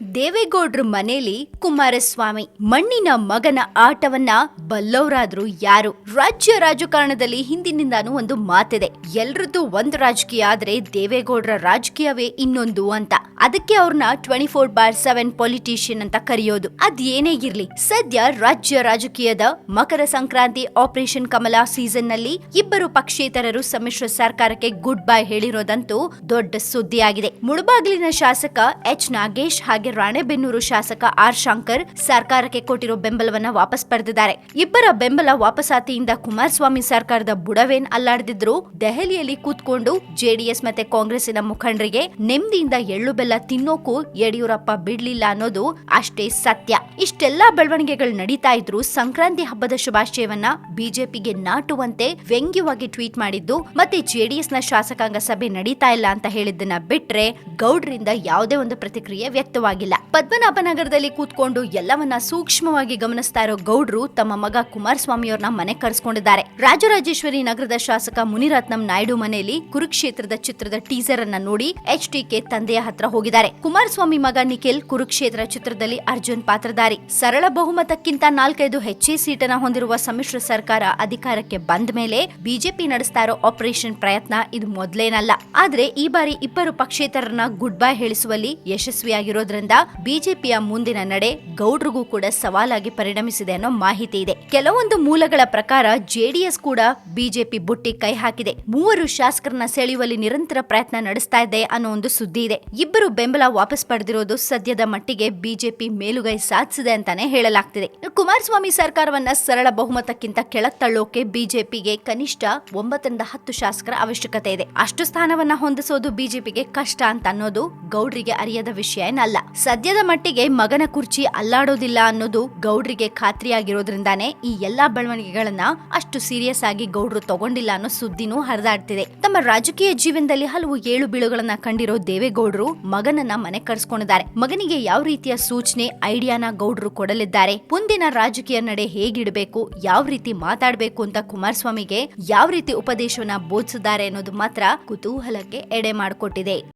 ದೇವೇಗೌಡ್ರ ಮನೆಯಲ್ಲಿ ಕುಮಾರಸ್ವಾಮಿ, ಮಣ್ಣಿನ ಮಗನ ಆಟವನ್ನ ಬಲ್ಲವರಾದ್ರು ಯಾರು? ರಾಜ್ಯ ರಾಜಕಾರಣದಲ್ಲಿ ಹಿಂದಿನಿಂದಾನು ಒಂದು ಮಾತಿದೆ. ಎಲ್ರದ್ದು ಒಂದು ರಾಜಕೀಯ ಆದ್ರೆ ದೇವೇಗೌಡ್ರ ರಾಜಕೀಯವೇ ಇನ್ನೊಂದು ಅಂತ. ಅದಕ್ಕೆ ಅವ್ರನ್ನ twenty four by seven politician ಅಂತ ಕರೆಯೋದು. ಅದ್ ಏನೇ ಇರ್ಲಿ. ಸದ್ಯ ರಾಜ್ಯ ರಾಜಕೀಯದ ಮಕರ ಸಂಕ್ರಾಂತಿ ಆಪರೇಷನ್ ಕಮಲ ಸೀಸನ್ನಲ್ಲಿ ಇಬ್ಬರು ಪಕ್ಷೇತರರು ಸಮ್ಮಿಶ್ರ ಸರ್ಕಾರಕ್ಕೆ ಗುಡ್ ಬೈ ಹೇಳಿರೋದಂತೂ ದೊಡ್ಡ ಸುದ್ದಿಯಾಗಿದೆ. ಮುಳಬಾಗಿಲಿನ ಶಾಸಕ ಎಚ್ ನಾಗೇಶ್ ಹಾಗೆ ರಾಣೆಬೆನ್ನೂರು ಶಾಸಕ ಆರ್ ಶಂಕರ್ ಸರ್ಕಾರಕ್ಕೆ ಕೊಟ್ಟಿರೋ ಬೆಂಬಲವನ್ನ ವಾಪಸ್ ಪಡೆದಿದ್ದಾರೆ. ಇಬ್ಬರ ಬೆಂಬಲ ವಾಪಸಾತಿಯಿಂದ ಕುಮಾರಸ್ವಾಮಿ ಸರ್ಕಾರದ ಬುಡವೇನ್ ಅಲ್ಲಾಡ್ದಿದ್ರು ದೆಹಲಿಯಲ್ಲಿ ಕೂತ್ಕೊಂಡು ಜೆಡಿಎಸ್ ಮತ್ತೆ ಕಾಂಗ್ರೆಸ್ಸಿನ ಮುಖಂಡರಿಗೆ ನೆಮ್ಮದಿಯಿಂದ ಎಳ್ಳು ಬೆಲ್ಲ ತಿನ್ನೋಕು ಯಡಿಯೂರಪ್ಪ ಬಿಡ್ಲಿಲ್ಲ ಅನ್ನೋದು ಅಷ್ಟೇ ಸತ್ಯ. ಇಷ್ಟೆಲ್ಲಾ ಬೆಳವಣಿಗೆಗಳು ನಡೀತಾ ಇದ್ರು ಸಂಕ್ರಾಂತಿ ಹಬ್ಬದ ಶುಭಾಶಯವನ್ನ ಬಿಜೆಪಿಗೆ ನಾಟುವಂತೆ ವ್ಯಂಗ್ಯವಾಗಿ ಟ್ವೀಟ್ ಮಾಡಿದ್ದು, ಮತ್ತೆ ಜೆಡಿಎಸ್ನ ಶಾಸಕಾಂಗ ಸಭೆ ನಡೀತಾ ಇಲ್ಲ ಅಂತ ಹೇಳಿದ್ದನ್ನ ಬಿಟ್ರೆ ಗೌಡ್ರಿಂದ ಯಾವುದೇ ಒಂದು ಪ್ರತಿಕ್ರಿಯೆ ವ್ಯಕ್ತವಾಗಿಲ್ಲ. ಪದ್ಮನಾಭನಗರದಲ್ಲಿ ಕೂತ್ಕೊಂಡು ಎಲ್ಲವನ್ನ ಸೂಕ್ಷ್ಮವಾಗಿ ಗಮನಿಸ್ತಾ ಇರೋ ಗೌಡ್ರು ತಮ್ಮ ಮಗ ಕುಮಾರಸ್ವಾಮಿಯವ್ರನ್ನ ಮನೆ ಕರೆಸ್ಕೊಂಡಿದ್ದಾರೆ. ರಾಜರಾಜೇಶ್ವರಿ ನಗರದ ಶಾಸಕ ಮುನಿರತ್ನಂ ನಾಯ್ಡು ಮನೆಯಲ್ಲಿ ಕುರುಕ್ಷೇತ್ರದ ಚಿತ್ರದ ಟೀಸರ್ ಅನ್ನ ನೋಡಿ ಎಚ್ ಡಿ ಕೆ ತಂದೆಯ ಹತ್ರ ಹೋಗಿದ್ದಾರೆ. ಕುಮಾರಸ್ವಾಮಿ ಮಗ ನಿಖಿಲ್ ಕುರುಕ್ಷೇತ್ರ ಚಿತ್ರದಲ್ಲಿ ಅರ್ಜುನ್ ಸರಳ ಬಹುಮತಕ್ಕಿಂತ ನಾಲ್ಕೈದು ಹೆಚ್ಚಿ ಸೀಟನ್ನ ಹೊಂದಿರುವ ಸಮ್ಮಿಶ್ರ ಸರ್ಕಾರ ಅಧಿಕಾರಕ್ಕೆ ಬಂದ ಮೇಲೆ ಬಿಜೆಪಿ ನಡೆಸ್ತಾ ಇರೋ ಆಪರೇಷನ್ ಪ್ರಯತ್ನ ಇದು ಮೊದಲೇನಲ್ಲ. ಆದ್ರೆ ಈ ಬಾರಿ ಇಬ್ಬರು ಪಕ್ಷೇತರರನ್ನ ಗುಡ್ ಬೈ ಹೇಳಿಸುವಲ್ಲಿ ಯಶಸ್ವಿಯಾಗಿರೋದ್ರಿಂದ ಬಿಜೆಪಿಯ ಮುಂದಿನ ನಡೆ ಗೌಡ್ರಿಗೂ ಕೂಡ ಸವಾಲಾಗಿ ಪರಿಣಮಿಸಿದೆ ಅನ್ನೋ ಮಾಹಿತಿ ಇದೆ. ಕೆಲವೊಂದು ಮೂಲಗಳ ಪ್ರಕಾರ ಜೆಡಿಎಸ್ ಕೂಡ ಬಿಜೆಪಿ ಬುಟ್ಟಿ ಕೈ ಹಾಕಿದೆ. ಮೂವರು ಶಾಸಕರನ್ನ ಸೆಳೆಯುವಲ್ಲಿ ನಿರಂತರ ಪ್ರಯತ್ನ ನಡೆಸ್ತಾ ಇದೆ ಅನ್ನೋ ಒಂದು ಸುದ್ದಿ ಇದೆ. ಇಬ್ಬರು ಬೆಂಬಲ ವಾಪಸ್ ಪಡೆದಿರೋದು ಸದ್ಯದ ಮಟ್ಟಿಗೆ ಬಿಜೆಪಿ ಮೇಲುಗೈ ಸಾಧಿಸಿದೆ ಅಂತಾನೆ ಹೇಳಲಾಗ್ತಿದೆ. ಕುಮಾರಸ್ವಾಮಿ ಸರ್ಕಾರವನ್ನ ಸರಳ ಬಹುಮತಕ್ಕಿಂತ ಕೆಳತಳ್ಳೋಕೆ ಬಿಜೆಪಿಗೆ ಕನಿಷ್ಠ ಒಂಬತ್ತರಿಂದ ಹತ್ತು ಶಾಸಕರ ಅವಶ್ಯಕತೆ ಇದೆ. ಅಷ್ಟು ಸ್ಥಾನವನ್ನ ಹೊಂದಿಸೋದು ಬಿಜೆಪಿಗೆ ಕಷ್ಟ ಅಂತ ಅನ್ನೋದು ಗೌಡ್ರಿಗೆ ಅರಿಯದ ವಿಷಯ ಏನಲ್ಲ. ಸದ್ಯದ ಮಟ್ಟಿಗೆ ಮಗನ ಕುರ್ಚಿ ಅಲ್ಲಾಡೋದಿಲ್ಲ ಅನ್ನೋದು ಗೌಡ್ರಿಗೆ ಖಾತ್ರಿಯಾಗಿರೋದ್ರಿಂದಾನೇ ಈ ಎಲ್ಲಾ ಬೆಳವಣಿಗೆಗಳನ್ನ ಅಷ್ಟು ಸೀರಿಯಸ್ ಆಗಿ ಗೌಡ್ರು ತಗೊಂಡಿಲ್ಲ ಅನ್ನೋ ಸುದ್ದಿನೂ ಹರಿದಾಡ್ತಿದೆ. ತಮ್ಮ ರಾಜಕೀಯ ಜೀವನದಲ್ಲಿ ಹಲವು ಏಳು ಬೀಳುಗಳನ್ನ ಕಂಡಿರೋ ದೇವೇಗೌಡರು ಮಗನನ್ನ ಮನೆ ಕರೆಸ್ಕೊಂಡಿದ್ದಾರೆ. ಮಗನಿಗೆ ಯಾವ ರೀತಿಯ ಸೂಚನೆ, ಐಡಿಯಾನ ಗೌಡ್ರು ಕೊಡಲಿದ್ದಾರೆ. ಮುಂದಿನ ರಾಜಕೀಯ ನಡೆ ಹೇಗಿಡಬೇಕು, ಯಾವ ರೀತಿ ಮಾತಾಡಬೇಕು ಅಂತ ಕುಮಾರಸ್ವಾಮಿಗೆ ಯಾವ ರೀತಿ ಉಪದೇಶವನ್ನ ಬೋಧಿಸಿದ್ದಾರೆ ಅನ್ನೋದು ಮಾತ್ರ ಕುತೂಹಲಕ್ಕೆ ಎಡೆ ಮಾಡಿಕೊಟ್ಟಿದೆ.